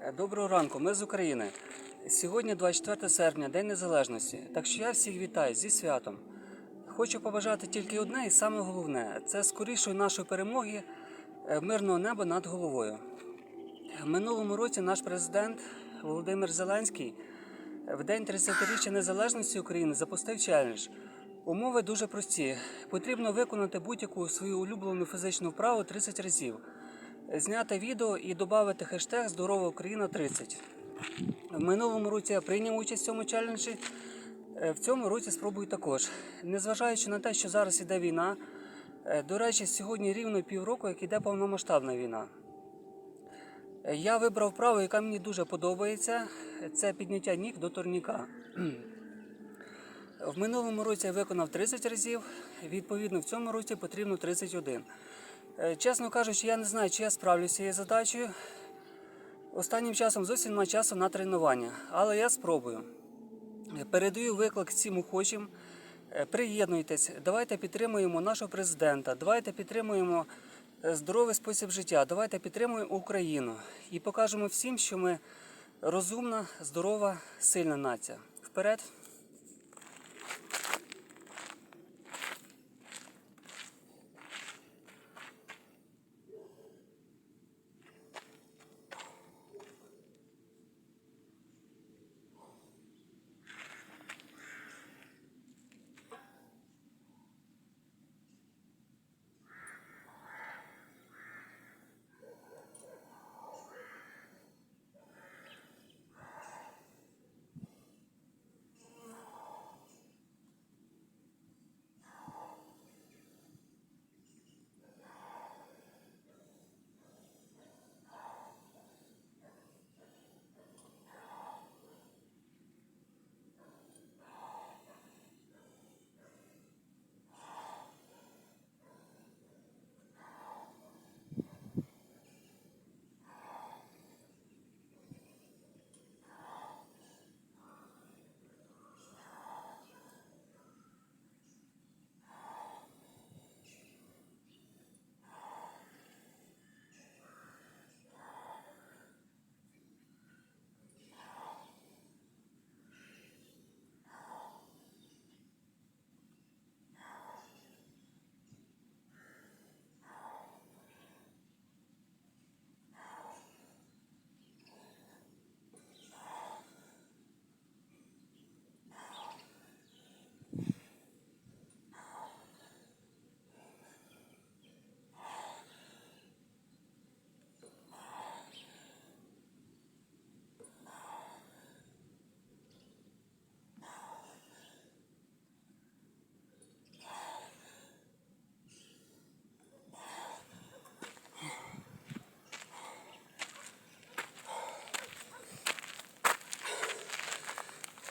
Е, Доброго ранку, ми з України. Сьогодні 24 серпня, День Незалежності. Так що я всіх вітаю зі святом. Хочу побажати тільки одне і саме головне це скорішої нашої перемоги, е, мирного неба над головою. В минулому році наш президент Володимир Зеленський в день 30-річчя незалежності України запустив челендж. Умови дуже прості. Потрібно виконати будь-яку свою улюблену фізичну вправу 30 разів, зняти відео і додати хештег Здорова Україна 30. В минулому році я прийняв участь в цьому челенджі. Е, В цьому році спробую також. Незважаючи на те, що зараз іде війна, е, до речі, сьогодні рівно півроку, як іде повномасштабна війна. Е, Я вибрав вправу, яка мені дуже подобається. Це підняття ніг до турніка. В минулому році я виконав 30 разів, відповідно, в цьому році потрібно 31. Е, Чесно кажучи, я не знаю, чи я справлюся з цією задачею. Останнім часом зовсім немає часу на тренування, але я спробую. Е, Передаю виклик всім охочим. Е, Приєднуйтесь, давайте підтримуємо нашого президента, давайте підтримуємо здоровий спосіб життя, давайте підтримуємо Україну і покажемо всім, що ми розумна, здорова, сильна нація. Вперед!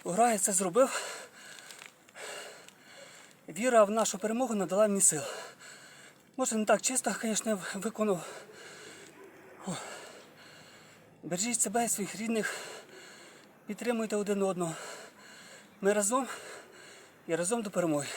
Ура, я це зробив. Віра в нашу перемогу надала мені сил. Може не так чисто, звісно, виконав. Бережіть себе і своїх рідних, підтримуйте один одного. Ми разом і разом до перемоги.